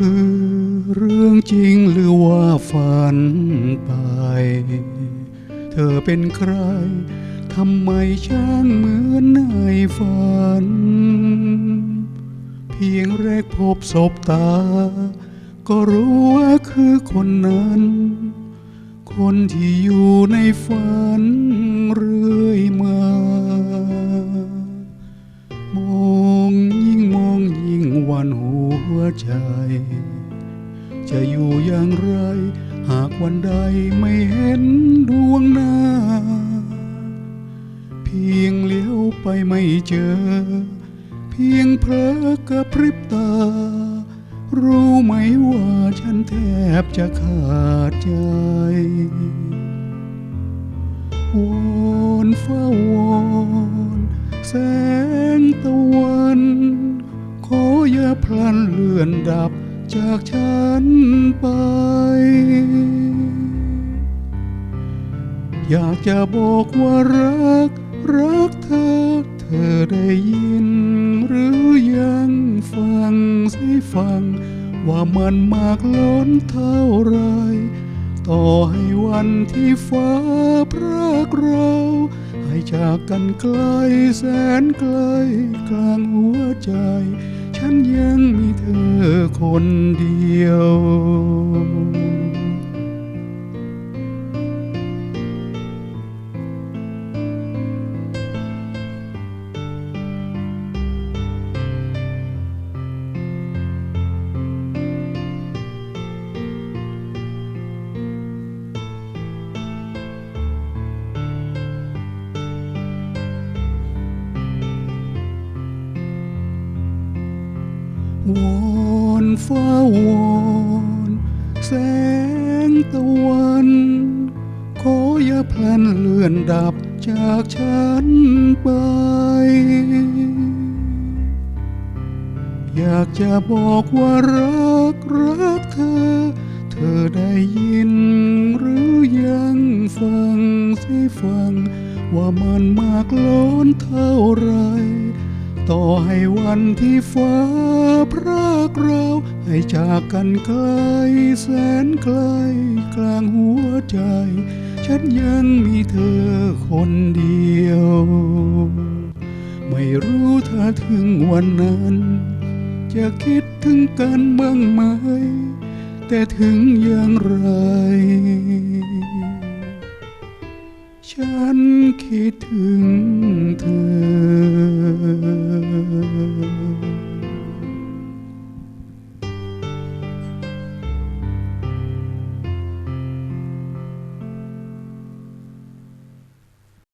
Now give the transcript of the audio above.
คือเรื่องจริงหรือว่าฝันไป เธอเป็นใครทำไมช่างเหมือนในฝัน เพียงแรกพบศบตา ก็รู้ว่าคือคนนั้น คนที่อยู่ในฝัน ใจ จะอยู่อย่างไร หากวันใดไม่เห็นดวงหน้า เพียงเลี้ยวไปไม่เจอ เพียงเพลอกระพริบตา รู้ไหมว่าฉันแทบจะขาดใจวอนฟ้าวอนแส ออย่าพลันเลื่อนดับจากฉันไป อยากจะบอกว่ารัก รักเธอ เธอได้ยิน หรือยังฟังสิฟัง ว่ามันมากล้นเท่าไร ต่อให้วันที่ฟ้าพรากเราให้จากกันไกลแสนไกลกลางหัวใจ ฉันยังมีเธอคนเดียว วอนฟ้าวอนแสงตะวัน ขออย่าพลันเลื่อนดับจากฉันไป อยากจะบอกว่ารักรักเธอ เธอได้ยินหรือยังฟังสิฟัง ว่ามันมากล้นเท่าไร ต่อให้วันที่ฟ้า พรากเราให้จากกันไกลแสนไกลกลางหัวใจ ฉันยังมีเธอคนเดียว ไม่รู้ถ้าถึงวันนั้น จะคิดถึงกันบ้างไหม แต่ถึงอย่างไร ฉันคิดถึง